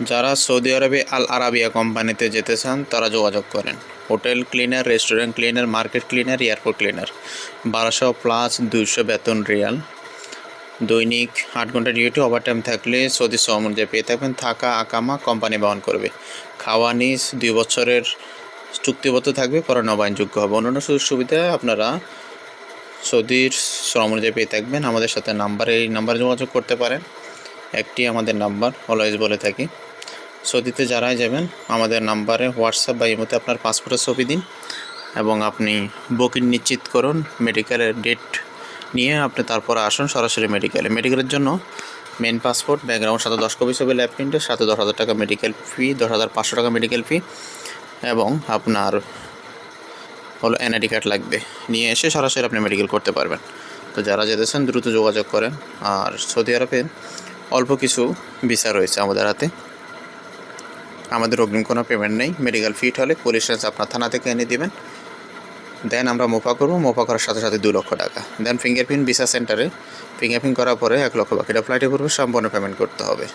যারা সৌদি আরবে Al Arabiya কোম্পানিতে যেতে চান, তারা যোগাযোগ করেন। Hotel cleaner, restaurant cleaner, market cleaner, airport cleaner. বারোশো প্লাস দুইশো বেতন রিয়াল। দৈনিক আট ঘণ্টা ডিউটি ওভারটাইম থাকলে সৌদি শ্রম অনুযায়ী পেয়ে থাকবেন, থাকা, আকামা কোম্পানি বহন করবে। খাওয়া নিজ দুই বছরের চুক্তিবদ্ধ থাকবে, পরে নবায়নযোগ্য হবে। অন্যান্য সুযোগ সুবিধা আপনারা সৌদির শ্রম অনুযায়ী পেয়ে থাকবেন, আমাদের সাথে নাম্বারে, এই নাম্বারে যোগাযোগ করতে পারেন। একটি আমাদের নাম্বার অলওয়েজ বলে থাকি। সৌদিতে যারাই যাবেন, আমাদের নাম্বারে হোয়াটসঅ্যাপ বা ইমোতে আপনার পাসপোর্টের ছবি দিন এবং আপনি বুকিং নিশ্চিত করুন মেডিকেলের ডেট নিয়ে আপনি তারপরে আসুন সরাসরি মেডিকেলে মেডিকেলের জন্য মেন পাসপোর্ট ব্যাকগ্রাউন্ড সাথে দশ কপি ছবি ল্যাব প্রিন্টের সাথে দশ হাজার টাকা মেডিকেল ফি দশ হাজার পাঁচশো টাকা মেডিকেল ফি এবং আপনার হলো এনআইডি কার্ড লাগবে। নিয়ে এসে সরাসরি আপনি মেডিকেল করতে পারবেন। তো যারা যেতেছেন, দ্রুত যোগাযোগ করেন। আর সৌদি আরবে অল্প কিছু ভিসা রয়েছে আমাদের হাতে। আমাদের অগ্রিম কোনো পেমেন্ট নেই। মেডিকেল ফিট হলে পুলিশ আপনার থানা থেকে এনে দেবেন। দেন আমরা মোফা করব। মোফা করার সাথে সাথে দু লক্ষ টাকা। দেন ফিঙ্গারপ্রিন্ট ভিসা সেন্টারে ফিঙ্গারপ্রিন্ট করার পরে এক লক্ষ বাকিটা ফ্লাইটে পূর্বে সম্পূর্ণ পেমেন্ট করতে হবে।